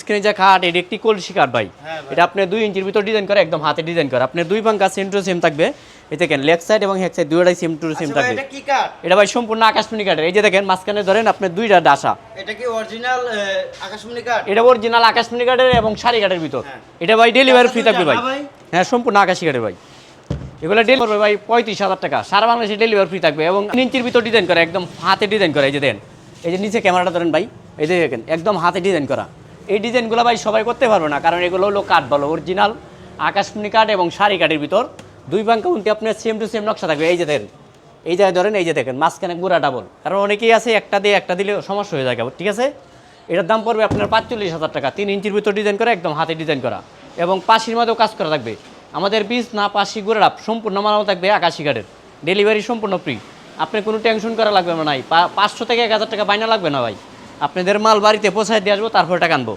স্ক্রিনে যা খাট এটি একটি কলসি কাঠ ভাই। হ্যাঁ এটা আপনি দুই ইঞ্চির ভিতর ডিজাইন করে একদম হাতে ডিজাইন করে। আপনার দুই পাঙ্কা সেম টু সেম থাকবে। এই দেখেন লেফট সাইড এবং হেড সাইড দুইটাই সেম টু সেম থাকবে। এটা ভাই সম্পূর্ণ আকাশমণি কাঠের এই যে দেখেন মাঝখানে ধরেন আপনার দুইটা ডাসা। এটা কি অরিজিনাল আকাশমণি কাঠ এটা অরিজিনাল আকাশমণি কাঠের এবং শাড়ি কাঠের ভিতর। হ্যাঁ। এটা ভাই ডেলিভারি ফ্রি থাকবে ভাই। হ্যাঁ সম্পূর্ণ আকাশি কাঠের ভাই। এগুলো ডেলিভারি করবে ভাই পঁয়ত্রিশ হাজার টাকা। সারা বাংলাদেশে ডেলিভারি ফ্রি থাকবে এবং ইঞ্চির ভিতর ডিজাইন করা একদম হাতে ডিজাইন করা এই যে দেন এই যে নিচে ক্যামেরাটা ধরেন ভাই। এই যে দেখেন একদম হাতে ডিজাইন করা। এই ডিজাইনগুলো ভাই সবাই করতে পারবে না, কারণ এগুলো হলো কাঠ বলো অরিজিনাল আকাশমণি কাঠ এবং শাড়ি কাঠের ভিতর। দুই পাঙ্কা উনটি আপনার সেম টু সেম নকশা থাকবে। এই যে দেন এই জায়গায় ধরেন, এই যে দেখেন, মাঝখানে গুড়া ডাবল কারণ অনেকেই আছে একটা দিয়ে একটা দিলে সমস্যা হয়ে যায় ঠিক আছে? এটার দাম পড়বে আপনার পাঁচচল্লিশ হাজার টাকা। তিন ইঞ্চির ভিতর ডিজাইন করা, একদম হাতে ডিজাইন করা। এবং পাশির মধ্যেও কাজ করা থাকবে। আমাদের বীজ না, পাশি গুড়াপ সম্পূর্ণ মানানো থাকবে আকাশি কাঠের। ডেলিভারি সম্পূর্ণ ফ্রি আপনি কোনো টেনশন করা লাগবে না নাই পাঁচশো থেকে এক হাজার টাকা বাইনা লাগবে না ভাই। আপনাদের মাল বাড়িতে পৌঁছায় দিয়ে আসব, তারপর টাকা আনব।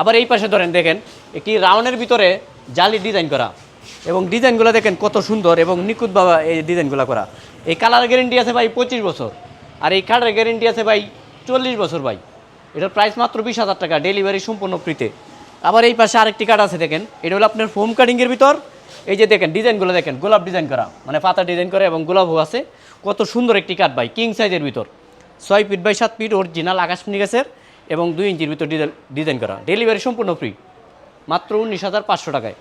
আবার এই পাশে ধরেন, দেখেন, একটি রাউন্ডের ভিতরে জালি ডিজাইন করা। এবং ডিজাইনগুলো দেখেন কত সুন্দর এবং নিখুঁত বাবা এই ডিজাইনগুলো করা। এই কালার গ্যারেন্টি আছে ভাই পঁচিশ বছর, আর এই কাঠের গ্যারেন্টি আছে ভাই চল্লিশ বছর ভাই। এটার প্রাইস মাত্র বিশ হাজার টাকা ডেলিভারি সম্পূর্ণ ফ্রিতে আবার এই পাশে আরেকটি কাঠ আছে, দেখেন, এটা হলো আপনার ফোম কাটিংয়ের ভিতর। এই যে দেখেন ডিজাইনগুলো দেখেন, গোলাপ ডিজাইন করা মানে পাতা ডিজাইন করা এবং গোলাপও আছে। কত সুন্দর একটি কাঠ ভাই কিং সাইজের ভিতর। ছয় ফিট বাই সাত ফিট অরিজিনাল আকাশমণি গাছের এবং দুই ইঞ্চির ভিতর ডিজাইন করা। ডেলিভারি সম্পূর্ণ ফ্রি মাত্র উনিশ হাজার পাঁচশো টাকায়।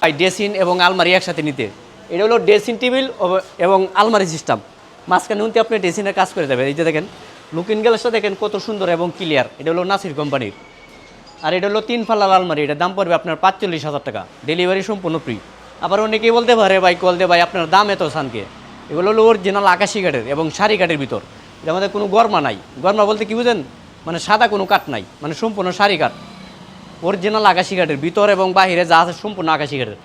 ভাই ড্রেসিন এবং আলমারি একসাথে নিতে। এটা হলো ড্রেসিং টেবিল এবং আলমারি সিস্টেম মাঝখানে উনতে আপনি ড্রেসিনের কাজ করে দেবেন। এই যে দেখেন লুকিং গ্লাসটা দেখেন কত সুন্দর এবং ক্লিয়ার এটা হলো নাসির কোম্পানির। আর এটা হলো তিন ফাল্লার আলমারি। এটার দাম পড়বে আপনার পাঁচচল্লিশ হাজার টাকা। ডেলিভারি সম্পূর্ণ ফ্রি আবার অনেকেই বলতে পারে, ভাই, কল দে, ভাই, আপনার দাম এত সানকে? এগুলো হলো অরিজিনাল আকাশি কাঠের এবং শাড়ি কাঠের ভিতর। এটা আমাদের কোনো গরমা নাই। গরমা বলতে কি বুঝেন? মানে সাদা কোনো কাঠ নাই মানে সম্পূর্ণ সারি কাঠ। অরিজিনাল আকাশি কাঠের, ভিতর এবং বাহিরে যা আছে সম্পূর্ণ আকাশি কাঠের।